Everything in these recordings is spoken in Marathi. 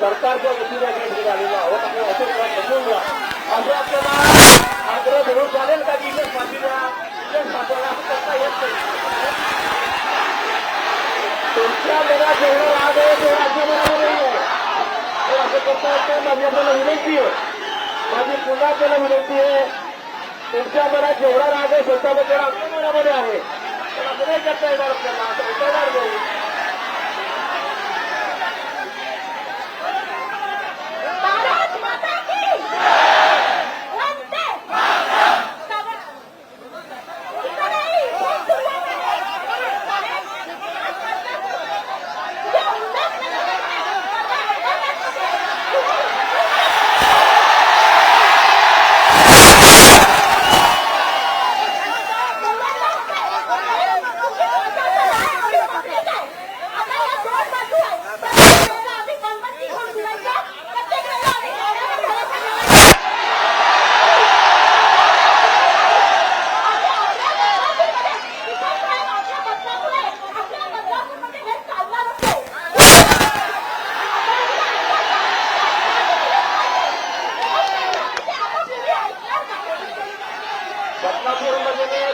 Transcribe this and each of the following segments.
सरकारच्या वतीने घेतली झालेलं आहोत. आणि अशोक बघून घ्या. असं आपल्याला आग्रह धरून चालेल का की इथेच पाठीला इथेच पाठवायला करता येत नाही? तुमच्या मनात जेवढं राग आहे ते राज्यभरामध्ये आहे. तर असं करता येत नाही. माझी आपल्याला विनंती आहे. माझी पुन्हा आपल्याला विनंती आहे. तुमच्या मनात जेवढा राग आहे स्वतःबद्दल आपल्या मनामध्ये आहे. तर असं नाही करता येणार आपल्याला. असं विचारणार नाही.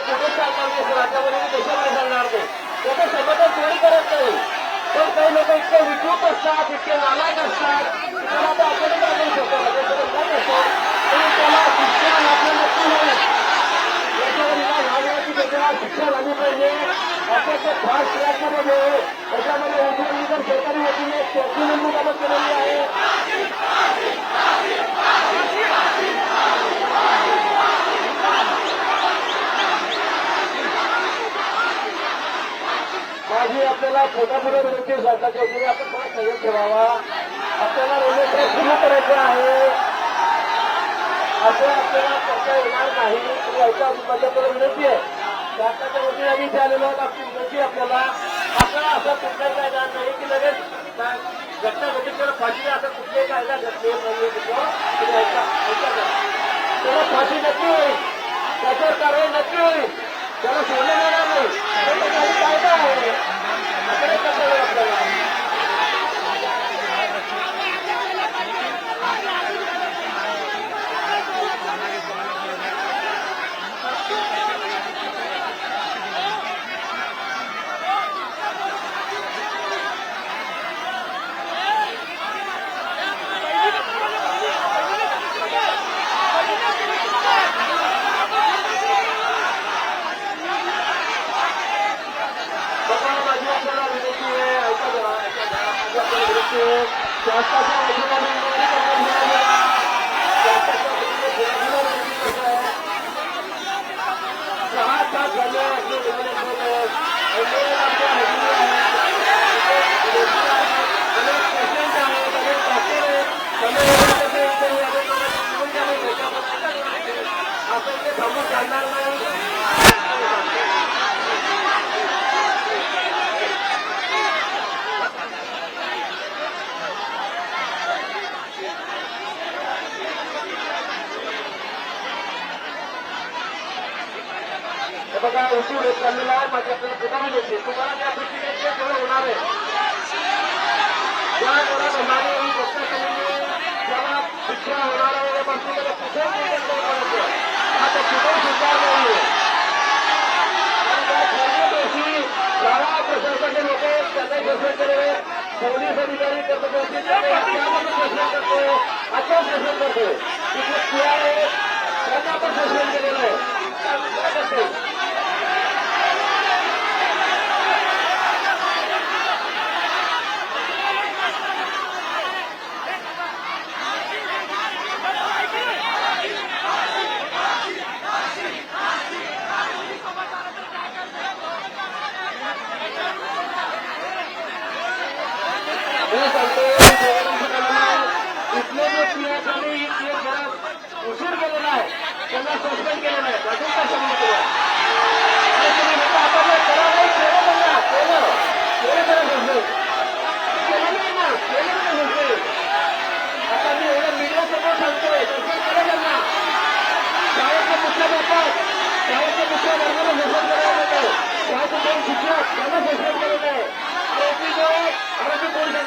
कुठे चालणार नाही? राज्यामध्ये देशामध्ये चालणार नाही त्याचं कोणी करत नाही? पण काही लोक इतके विकृत असतात इतके नालायक असतात त्याला आता आपण काय करू शकतो त्याला शिक्षण आपलं नक्की नाही. याच्यावर इलाज व्हावी की शिक्षण झाली पाहिजे. अत्यंत फास्ट ट्रॅकमध्ये त्याच्यामध्ये उद्योगी जर सरकारी वतीने चौथी नेमणूक केलेली आहे आधी आपल्याला छोट्या मोठ्या रेल्वे सरकारच्या वतीने आपण थोडा संयम ठेवावा? आपल्याला रेल्वे ट्रॅक सुरू करायचं आहे. असं आपल्याला करता येणार नाही. तरी ऐका माझ्याकडे विनंती आहे. भारताच्या वतीने आम्ही इथे आलेलो आहोत. आपली विनंती आपल्याला. आपल्याला असा कुठलाही कायदा नाही की लगेच काय घटना घटित फाशी असा कुठलाही कायदा घटले नाही तिथं तुम्ही ऐका ऐका त्याला फाशी नक्की होईल. त्याच्यावर कारवाई नक्की होईल. त्याला सोडलं जाणार नाही. Gracias. आहे शासनाच्या वतीने विनंती करण्यात मिळाली आहे. शासनाच्या वतीने गुन्हेगार विनंती करत आहे. सहा तास झाले असले निर्णय होत आहेत. अनेक आमच्या मजुरी आहेत. अनेक पेशंट आहेत अनेक डॉक्टर आहेत अनेक इथे इथे अनेक लोकांची जीवन झाले त्याच्यामध्ये असं इथे थांबून चालणार नाही हे बघा उशीर होत चाललेला आहे. माझी आपल्याला पुन्हा द्यायची तुम्हाला त्या दृष्टीने ते सगळं होणार आहे. त्या घरात होणारे गोष्ट समजली त्याला शिक्षा होणार आहे. त्यापासून त्याला आता नाही शाळा प्रशासनाचे लोक केलेले पोलीस अधिकारी कर्मचारी त्यामध्ये शासन करतो आता शासन करतो तिथे उशीर केलेला आहे त्यांना सस्पेंड केलेलं आहे अजून काय नाही ना आता मी एवढं मीडिया समोर सांगतोय सस्पेंड केलं त्यांना शाळेच्या मुख्याध्यापक शाळेचे मुख्य वर्गाला सस्पेंड करायला नको शाळेचे दोन शिक्षक त्यांना सस्पेंड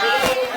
Bye.